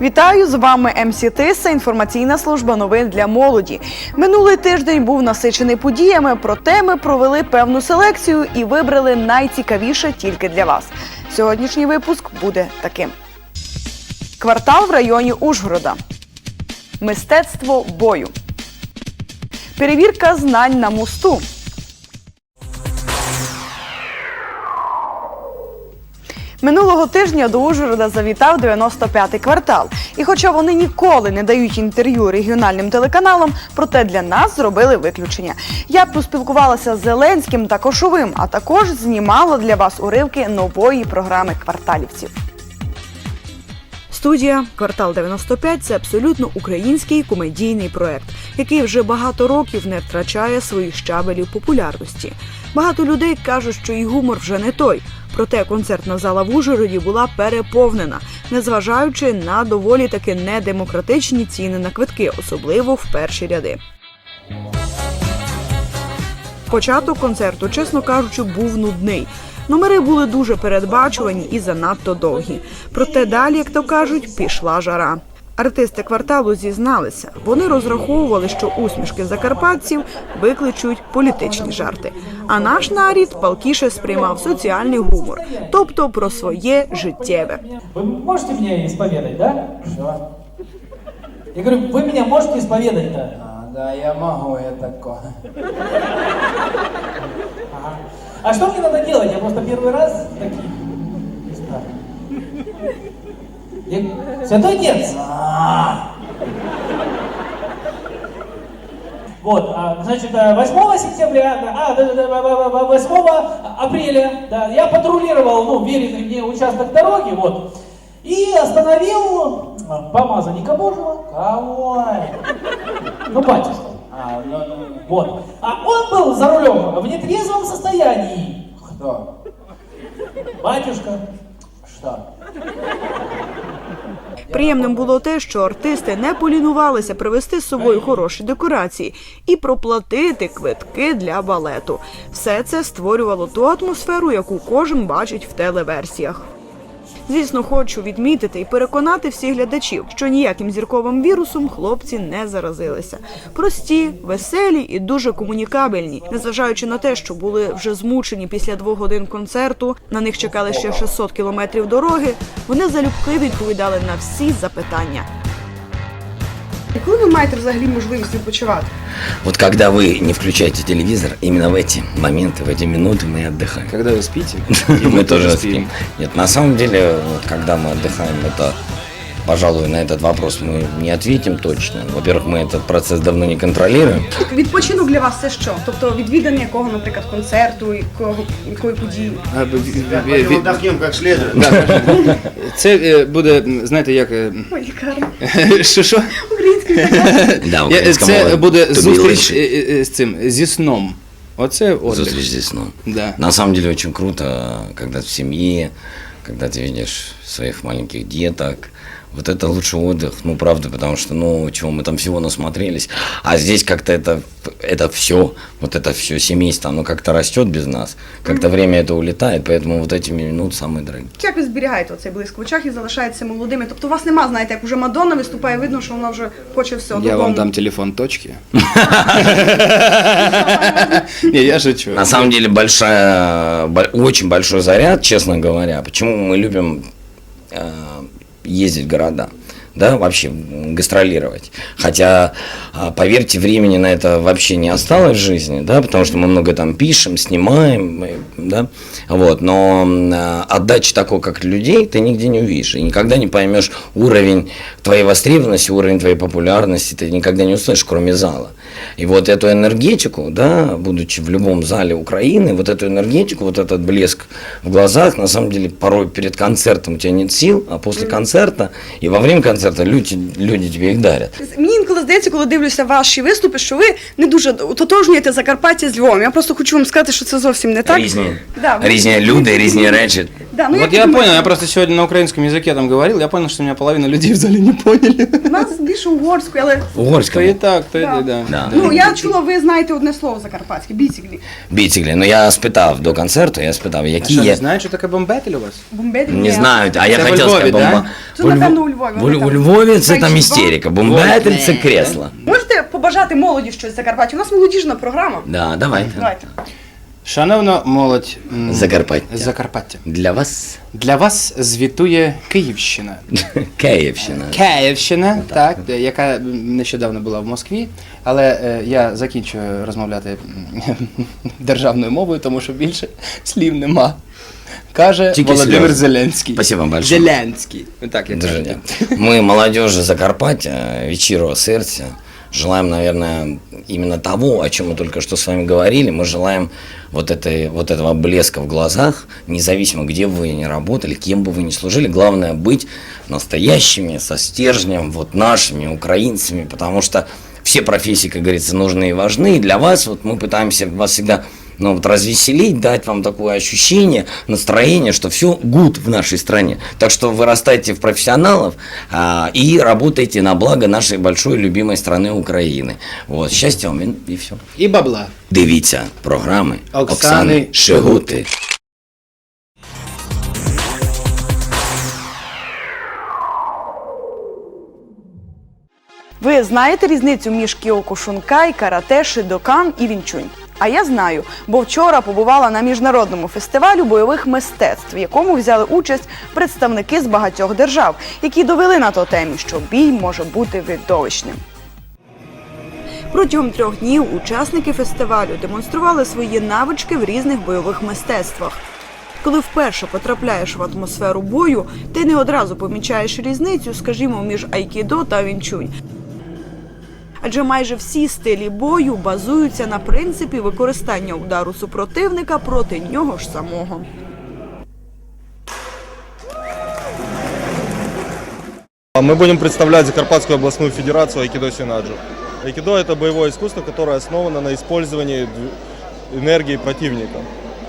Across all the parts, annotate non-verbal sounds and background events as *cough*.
Вітаю з вами МС Тиса, інформаційна служба новин для молоді. Минулий тиждень був насичений подіями, проте ми провели певну селекцію і вибрали найцікавіше тільки для вас. Сьогоднішній випуск буде таким: квартал в районі Ужгорода, мистецтво бою, перевірка знань на мосту. Минулого тижня до Ужгорода завітав 95-й квартал. І хоча вони ніколи не дають інтерв'ю регіональним телеканалам, проте для нас зробили виключення. Я поспілкувалася з Зеленським та Кошовим, а також знімала для вас уривки нової програми кварталівців. Студія Квартал 95 це абсолютно український комедійний проект, який вже багато років не втрачає своїх щабелів популярності. Багато людей кажуть, що і гумор вже не той. Проте концертна зала в Ужгороді була переповнена, незважаючи на доволі таки недемократичні ціни на квитки, особливо в перші ряди. Початок концерту, чесно кажучи, був нудний. Номери були дуже передбачувані і занадто довгі. Проте далі, як то кажуть, пішла жара. Артисти кварталу зізналися, вони розраховували, що усмішки закарпатців викличуть політичні жарти. А наш нарід палкіше сприймав соціальний гумор, тобто про своє життєве. Вы можете меня исповедать, да? Что? Я говорю, вы меня можете исповедать-то? А, да, я могу, я такое. Ага. А что мне надо делать? Я просто первый раз в Таких местах. Я- Святой Отец! А. Вот, а, значит, а, 8 сентября, да, а, да, да, да, да, да, 8 апреля, да, я патрулировал, ну, веренный мне участок дороги, вот, и остановил а, помазанника Божьего, Кого? ну, батюшка. А, ну, ну, Вот. А он был за рулем в нетрезвом состоянии. кто? Батюшка. Что? Приємним було те, що артисти не полінувалися привезти з собою хороші декорації і проплатити квитки для балету. Все це створювало ту атмосферу, яку кожен бачить в телеверсіях. Звісно, хочу відмітити і переконати всіх глядачів, що ніяким зірковим вірусом хлопці не заразилися. Прості, веселі і дуже комунікабельні, незважаючи на те, що були вже змучені після двох годин концерту. На них чекали ще 600 кілометрів дороги. Вони залюбки відповідали на всі запитання. Коли ви маєте взагалі можливість відпочивати? Вот когда вы не включаете телевизор, именно в эти моменты, в эти минуты мы отдыхаем. Когда вы спите, *laughs* И мы тоже спим. Нет, на самом деле, вот когда мы отдыхаем, это, пожалуй, на этот вопрос мы не ответим точно. Во-первых, мы этот процесс давно не контролируем. Відпочинок для вас це що? Тобто відвідання якого, наприклад, концерту, якого якої події? А, в- в- в- в- Отдохнем как следует. Да. Це е, буде, знаєте, як. е, Ой, лікарня. Що що? Український *laughs* Да, Я- українська Це мова буде to be зустріч late. е, е, з цим, зі сном. Оце Зустріч отдых. здесь, ну. Да. На самом деле очень круто, когда в семье, когда ты видишь своих маленьких деток. Вот это лучший отдых, ну правда, потому что, ну, чего мы там всего насмотрелись. А здесь как-то это, это все, вот это все семейство, оно как-то растет без нас. Как-то время это улетает, поэтому вот эти минуты самые дорогие. Як ви зберігаєте оцей блиск в очах і залишаєтеся молодими? Тобто у вас нема, знаєте, як уже Мадонна виступає, видно, що вона вже хоче все Я додому. вам дам телефон точки. *laughs* Не, я шучу. На самом деле большая, бо- очень большой заряд, честно говоря. Почему мы любим э, ездить в города? Да, вообще гастролировать. Хотя, а, поверьте, времени на это вообще не осталось в жизни, да, потому что мы много там пишем, снимаем, да, вот, но а, отдачи такой, как людей, ты нигде не увидишь, и никогда не поймешь уровень твоей востребованности, уровень твоей популярности, ты никогда не услышишь, кроме зала. И вот эту энергетику, да, будучи в любом зале Украины, вот эту энергетику, вот этот блеск в глазах, на самом деле, порой перед концертом у тебя нет сил, а после концерта и во время концерта люди, люди тебе их дарят. Мені інколи здається, коли дивлюся ваші виступи, що ви не дуже ототожнюєте Закарпаття з Львовом. Я просто хочу вам сказати, що це зовсім не так. Різні, Да, ви- різні люди, різні речі. Да, ну, вот я ти думаєш? понял, я просто сегодня на украинском языке там говорил, я понял, что меня половина людей в зале не поняли. У нас більше угорською, але То и так, то и Да. да. Да. ну я чула, ви знаєте одне слово закарпатське, біціклі. Біціклі. Ну я спитав до концерту, я спитав, А які что, не є. что такое бомбетель у вас? Бомбети Не знають, а я Це в хотів Львові, сказати, да? бомба. Це, У Львов- напевно, у Львові, У вони там у Львові це там що істерика. Бомбетель це кресло. Можете побажати молоді щось Закарпаття? У нас молодіжна програма. Да, давайте. Давайте. Шановна молодь м, Закарпаття. Закарпаття. Для вас Для вас звітує Київщина. *laughs* Київщина. Київщина, так, де- яка нещодавно була в Москві, але е, я закінчую розмовляти *laughs* державною мовою, тому що більше слів нема. Каже Тільки Володимир сльози. Зеленський. Спасибо большое. Зеленський. Ну, Так, як Дуже дякую. Мы, молодежи Закарпаття, від щирого сердца, желаем, наверное, именно того, о чем мы только что с вами говорили. Мы желаем вот, этой, вот этого блеска в глазах, независимо, где бы вы ни работали, кем бы вы ни служили. Главное быть настоящими, со стержнем, вот нашими, украинцами, потому что все профессии, как говорится, нужны и важны. И для вас, вот мы пытаемся вас всегда ну, вот развеселить, дать вам такое ощущение, настроение, что все гуд в нашей стране. Так что вырастайте в профессионалов а, и работайте на благо нашей большой любимой страны Украины. Вот, счастья вам и, и все. І бабла. Дивіться програми Оксани Оксани Шигути. Ви знаєте різницю між кіокушункай, карате, шидокан і вінчунь? А я знаю, бо вчора побувала на міжнародному фестивалю бойових мистецтв, в якому взяли участь представники з багатьох держав, які довели на тотемі, що бій може бути видовищним. Протягом трьох днів учасники фестивалю демонстрували свої навички в різних бойових мистецтвах. Коли вперше потрапляєш в атмосферу бою, ти не одразу помічаєш різницю, скажімо, між айкідо та вінчунь Адже майже всі стилі бою базуються на принципі використання удару супротивника проти нього ж самого. Мы будем представлять Закарпатскую областную федерацию Айкидо Синаджу. Айкидо – это боевое искусство, которое основано на использовании дв- энергии противника.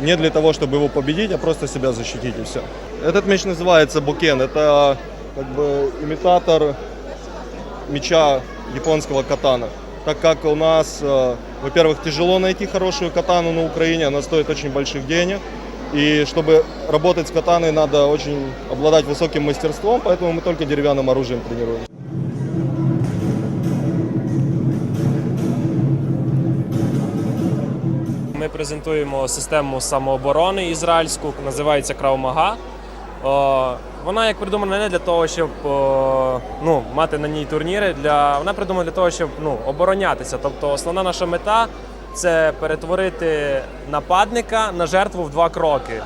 Не для того, чтобы его победить, а просто себя защитить и все. Этот меч называется бокен. Это как бы имитатор меча японского катана. Так как у нас, э, во-первых, тяжело найти хорошую катану на Украине, она стоит очень больших денег. И чтобы работать с катаной, надо очень обладать высоким мастерством, поэтому мы только деревянным оружием тренируем. Ми презентуємо систему самооборони ізраїльську, називається Краумага. вона як придумана не для того, щоб ну, мати на ній турніри. Для, вона придумана для того, щоб ну, оборонятися. Тобто основна наша мета це перетворити нападника на жертву в два кроки.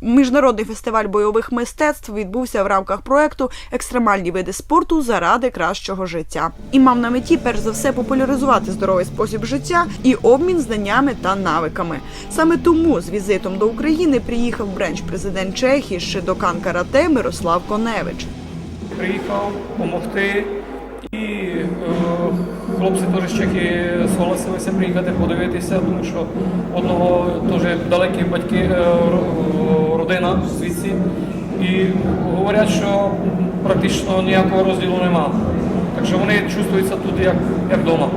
Міжнародний фестиваль бойових мистецтв відбувся в рамках проекту Екстремальні види спорту заради кращого життя і мав на меті перш за все популяризувати здоровий спосіб життя і обмін знаннями та навиками. Саме тому з візитом до України приїхав бренч-президент Чехії Шидокан Карате Мирослав Коневич. приїхав допомогти. І е, хлопці теж з зголосилися приїхати подивитися, тому що одного дуже далекі батьки, е, ро- родина звідси. І говорять, що практично ніякого розділу нема. Так що вони чувствуються тут як, як вдома.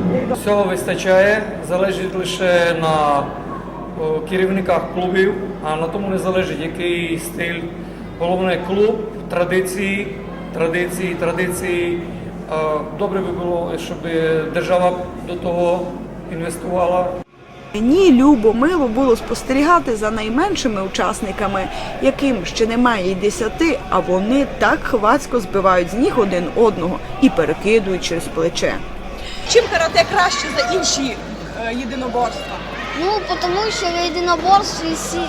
Всього вистачає, залежить лише на керівниках клубів, а на тому не залежить, який стиль. Головне клуб, традиції, традиції, традиції. Добре би було, щоб держава до того інвестувала. Мені любо мило було спостерігати за найменшими учасниками, яким ще немає й десяти, а вони так хвацько збивають з ніг один одного і перекидують через плече. Чим карате краще за інші е, єдиноборства? Ну, тому що в єдиноборстві всі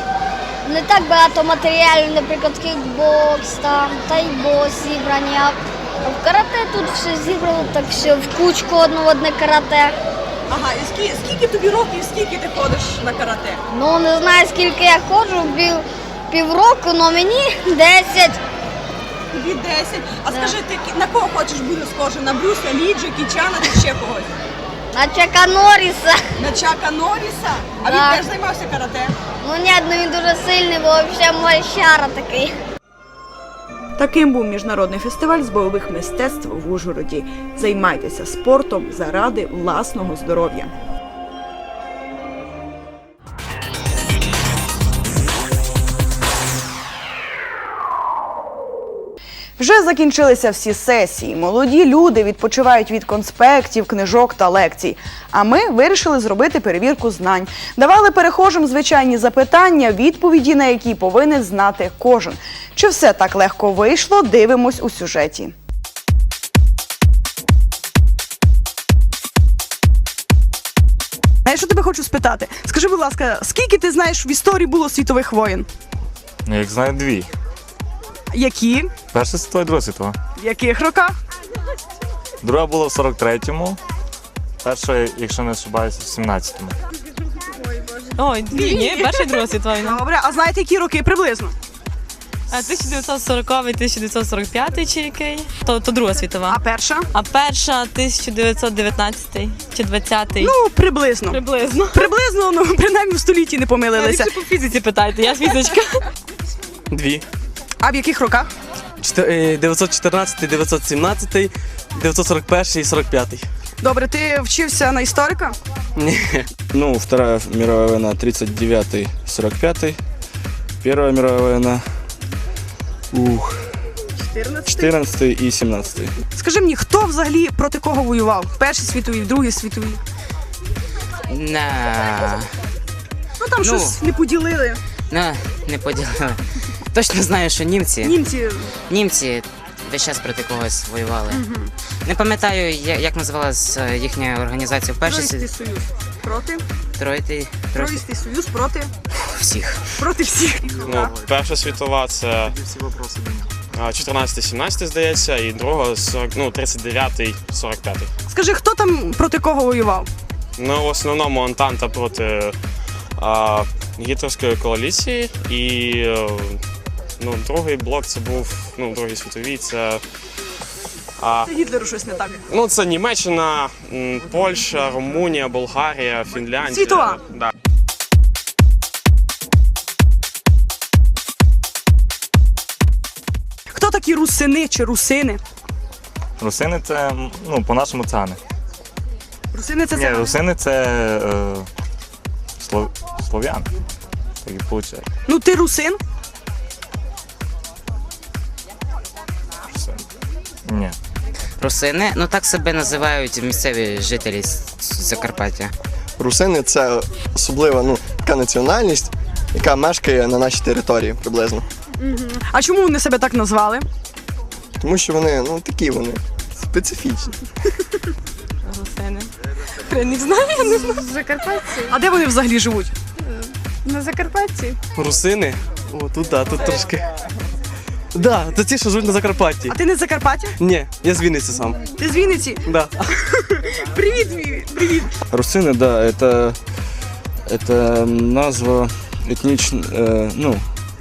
не так багато матеріалів, наприклад, кікбокс, там, тайбо зібрані. А в карате тут все зібрано, так що в кучку одну в одне карате. Ага, і скільки, скільки тобі років, скільки ти ходиш на карате? Ну, не знаю, скільки я ходжу, пів, півроку, але мені *laughs* 10. Тобі 10. А Да. скажи, ти на кого хочеш бути схожий? На Брюса, Лі, Джекі Чана чи ще когось? На Чака Норріса. На Чака Норріса? А Да. він теж займався карате? Ну ні, ну він дуже сильний, бо взагалі мальчара такий. Таким був міжнародний фестиваль з бойових мистецтв в Ужгороді. Займайтеся спортом заради власного здоров'я. Вже закінчилися всі сесії. Молоді люди відпочивають від конспектів, книжок та лекцій. А ми вирішили зробити перевірку знань. Давали перехожим звичайні запитання, відповіді на які повинен знати кожен. Чи все так легко вийшло? Дивимось у сюжеті. А я що тебе хочу спитати? Скажи, будь ласка, скільки ти знаєш в історії було світових воєн? Ну, як знаю, дві. Які? Перша світова і друга світова. В яких роках? Друга була в 43-му, перша, якщо не ошибаюся, в 17-му. Ой, дві, ні, перша і друга світова війна. Добре, а знаєте, які роки приблизно? А 1940 1945 чи який? То, то друга світова. А перша? А перша 1919 чи 20 Ну, приблизно. приблизно. Приблизно, ну принаймні в столітті не помилилися. Якщо по фізиці питайте, я фізичка. Дві. А в яких роках? Е, 914, 917, 941 і 45. Добре, ти вчився на історика? Ні. Ну, Вторая мировая война 39-45. Первая мировая война ух, 14. 14 и 17. Скажи мені, хто взагалі проти кого воював? Першій світовій, в Другій світовій? На, Ну там Ну. щось не поділили. на, не поділили. Точно знаю, що німці. Німці Німці весь час проти когось воювали. Не пам'ятаю, я- як називалась е, їхня організація в першій Троїстий союз. Проти? Троїтий, тройти Троїстий союз проти? всіх. Проти всіх. Ну, перша світова це 14-17, здається, і друга 40, ну, 39-45. Скажи, хто там проти кого воював? Ну, в основному Антанта проти а, гітлерської коаліції, і е, ну, другий блок це був ну, другий світовий. Це, а, Гітлеру щось не так. ну, це Німеччина, м, Польща, Румунія, Болгарія, Фінляндія. Світова. Да. Хто такі русини чи русини? Русини це, ну, по-нашому цани. Русини це Ні, це. русини це е, слов... слов'ян. Так і виходить. Ну ти русин? Ні. Русини, ну так себе називають місцеві жителі Закарпаття. Русини це особлива ну, така національність, яка мешкає на нашій території приблизно. А чому вони себе так назвали? Тому що вони ну, такі вони специфічні. Русини. Я не знаю, я не знаю. Закарпатці. А де вони взагалі живуть? На Закарпатці. Русини. О, тут, да, тут трошки. Да, це ті, що живуть на Закарпатті. А ти не з Закарпаття? Ні, я з Вінниці сам. Ти з Вінниці? Да. *laughs* Привіт, Ві- привіт. Русины, да, это, это назва етнічн, е, ну,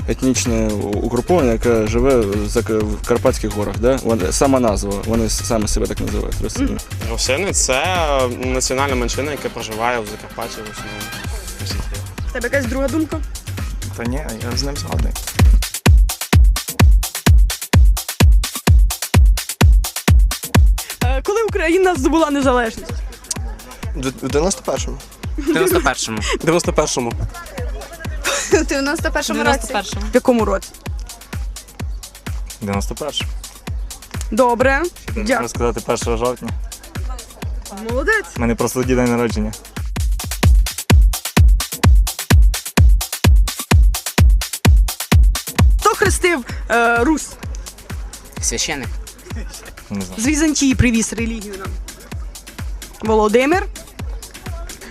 етнічне угруповання, яке живе в, Зак- в Карпатських горах. Да? Вони, сама назва, вони самі себе так називають. Русини. Русини це е, національна меншина, яка проживає в Закарпатті в основному. В тебе якась друга думка? Та ні, я з ним згодний. Україна здобула незалежність? У 91-му. В 91-му. 91-му. У 91-му році. 91-му. В якому році? 91-му. Добре. Можна Дякую. сказати 1 жовтня. Молодець. У мене просто тоді день народження. Хто хрестив е, Русь? Священик. Не знаю. З Візантії привіз релігію нам. Володимир.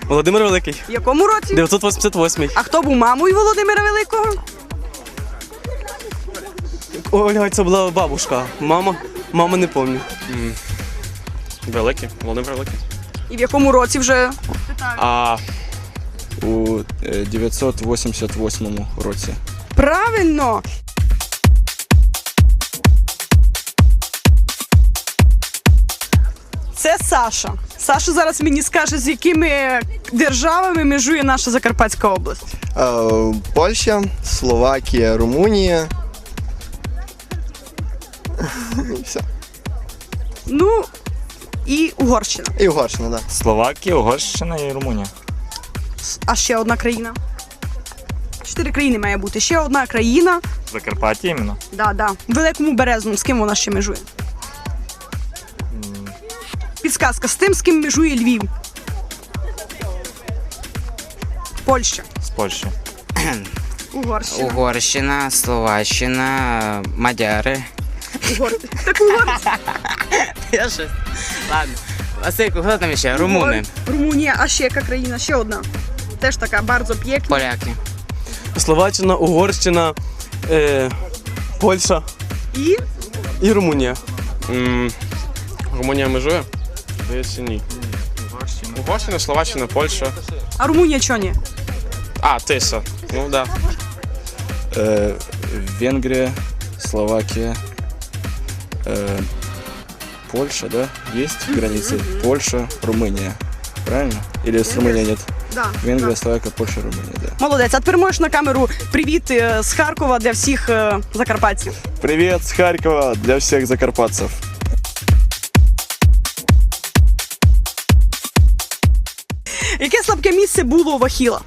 Володимир Великий. В якому році? 988. А хто був мамою Володимира Великого? Ольга, це була бабушка. Мама. Мама не пам'ятаю. Великий, Володимир Великий. І в якому році вже? А У е, 988 році. Правильно. Це Саша. Саша зараз мені скаже, з якими державами межує наша Закарпатська область. Е, Польща, Словакія, Румунія. І все. Ну і Угорщина. І Угорщина, так. Словакія, Угорщина і Румунія. А ще одна країна. Чотири країни має бути. Ще одна країна. Закарпаття іменно. Да, да. В Великому Березному. З ким вона ще межує? Підсказка. З тим, з ким межує Львів. Польща. З Польщі. *clears throat* Угорщина. Угорщина, Словаччина, Мадяри. Угорщина. Так Угорщина. *laughs* Я щось. Ладно. Васильку, хто там ще? Румуни. Румунія, а ще яка країна? Ще одна. Теж така bardzo п'єкна. Поляки. Словаччина, Угорщина, е, Польща І і Румунія. М, Румунія межує? Здається, ні. Угорщина. Угорщина, Словаччина, Польща. А Румунія чого ні? А, Тиса. Ну да. Э, Венгрия, Словакия, э, Польша, да? Есть границы? Польша, Румыния. Правильно? Или с Румынией нет? Да. Венгрия, Словакия, Польша, Румыния, да. Молодець. А тепер можеш на камеру привіт е, з Харкова для всіх е, закарпатців. Привет с Харькова для всех закарпатцев. Місце було у Ахіла?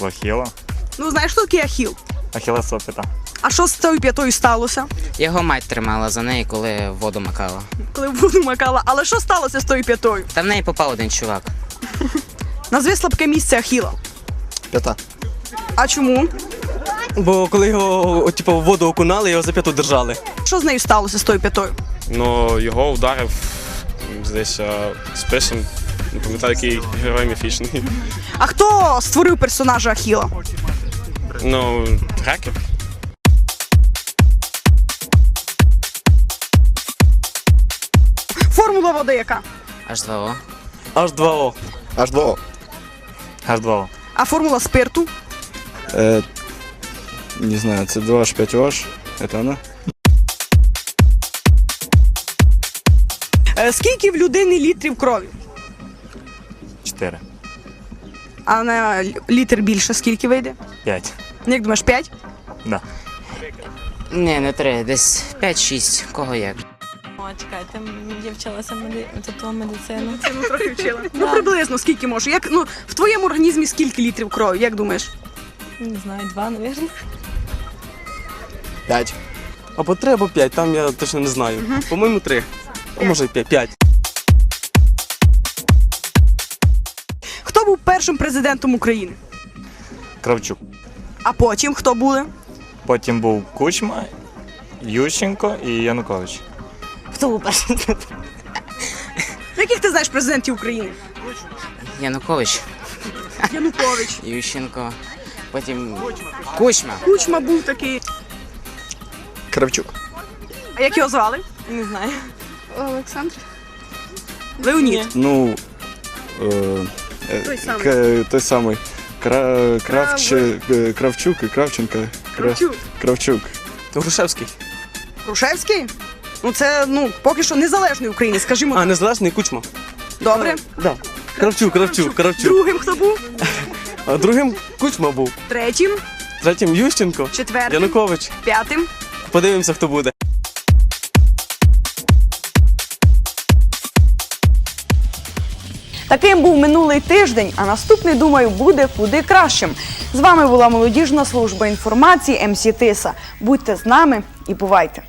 Лохіла. Ну знаєш, що таке Ахіл? Ахілесова п'ята. А що з цією п'ятою сталося? Його мать тримала за неї, коли воду макала. Коли воду макала. Але що сталося з тою п'ятою? Та в неї попав один чувак. Назви слабке місце Ахіла. П'ята. А чому? Бо коли його о, типу, в воду окунали, його за п'яту держали. Що з нею сталося з тою п'ятою? Ну, його ударив, здається, списом. Не пам'ятаю, який герой міфічний. А хто створив персонажа Ахіла? Ну, греки. Формула води яка? H2O. H2O. H2O. H2O. А формула спирту? Э, не знаю, C2H5OH. Это она? Е, Скільки в людини літрів крові? 4. А на літр більше скільки вийде? 5. Ну, як думаєш, 5? Да. Ні, не три, десь 5-6, кого як. О, чекайте, я вчилася меди... тобто медицину. Ну, трохи вчила. Ну, приблизно скільки може. Як, ну, в твоєму організмі скільки літрів крові, як думаєш? Не знаю, два, мабуть. П'ять. Або три, або п'ять, там я точно не знаю. По-моєму, три. А може 5. 5. Був першим президентом України? Кравчук. А потім хто були? Потім був Кучма, Ющенко і Янукович. Хто був перший? Яких ти знаєш президентів України? Янукович, Янукович. Ющенко, потім Кучма. Кучма був такий. Кравчук. А як його звали? Не знаю. Олександр. Леонід. Ну, э, Той самый. к- той самый. Кра- Кравч, э, Кравчук и Кравченко. Кра- Кравчук. Кравчук. Грушевський. Грушевський? Ну це ну поки що незалежний України, скажімо. А, так. незалежний кучма. Добре. Да. Кравчук, Кравчук, Кравчук. Другим хто був? А другим кучма був. Третім, Третім Ющенко. четвертим, Янукович. п'ятим. Подивимося, хто буде. Таким був минулий тиждень, а наступний, думаю, буде куди кращим. З вами була молодіжна служба інформації МСі Тиса. Будьте з нами і бувайте!